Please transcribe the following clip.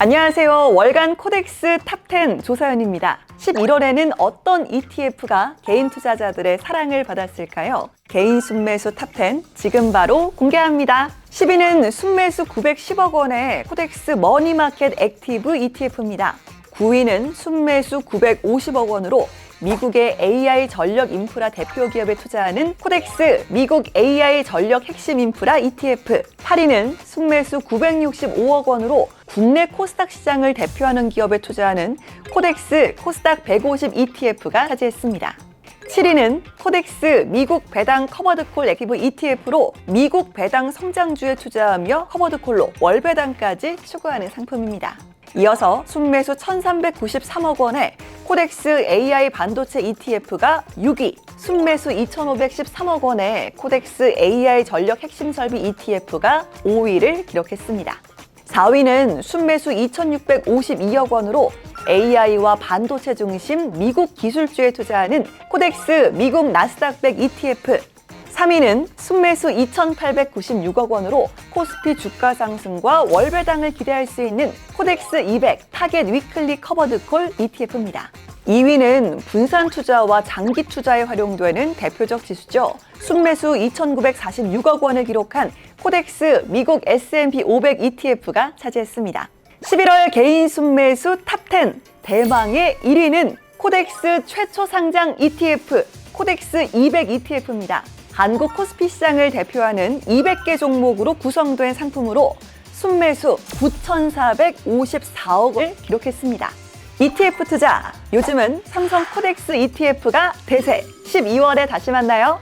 안녕하세요. 월간 코덱스 탑10 조사연입니다. 11월에는 어떤 ETF가 개인 투자자들의 사랑을 받았을까요? 개인 순매수 탑10 지금 바로 공개합니다. 10위는 순매수 910억 원의 코덱스 머니마켓 액티브 ETF입니다. 9위는 순매수 950억 원으로 미국의 AI 전력 인프라 대표 기업에 투자하는 코덱스 미국 AI 전력 핵심 인프라 ETF. 8위는 순매수 965억 원으로 국내 코스닥 시장을 대표하는 기업에 투자하는 코덱스 코스닥 150 ETF가 차지했습니다. 7위는 코덱스 미국 배당 커버드콜 액티브 ETF로 미국 배당 성장주에 투자하며 커버드콜로 월배당까지 추구하는 상품입니다. 이어서 순매수 1,393억 원의 코덱스 AI 반도체 ETF가 6위, 순매수 2,513억 원의 코덱스 AI 전력 핵심 설비 ETF가 5위를 기록했습니다. 4위는 순매수 2,652억 원으로 AI와 반도체 중심 미국 기술주에 투자하는 코덱스 미국 나스닥 100 ETF. 3위는 순매수 2,896억 원으로 코스피 주가 상승과 월배당을 기대할 수 있는 코덱스 200 타겟 위클리 커버드 콜 ETF입니다. 2위는 분산 투자와 장기 투자에 활용되는 대표적 지수죠. 순매수 2,946억 원을 기록한 코덱스 미국 S&P 500 ETF가 차지했습니다. 11월 개인 순매수 탑10 대망의 1위는 코덱스 최초 상장 ETF 코덱스 200 ETF입니다. 한국 코스피 시장을 대표하는 200개 종목으로 구성된 상품으로 순매수 9,454억을 기록했습니다. ETF 투자 요즘은 삼성 코덱스 ETF가 대세 12월에 다시 만나요.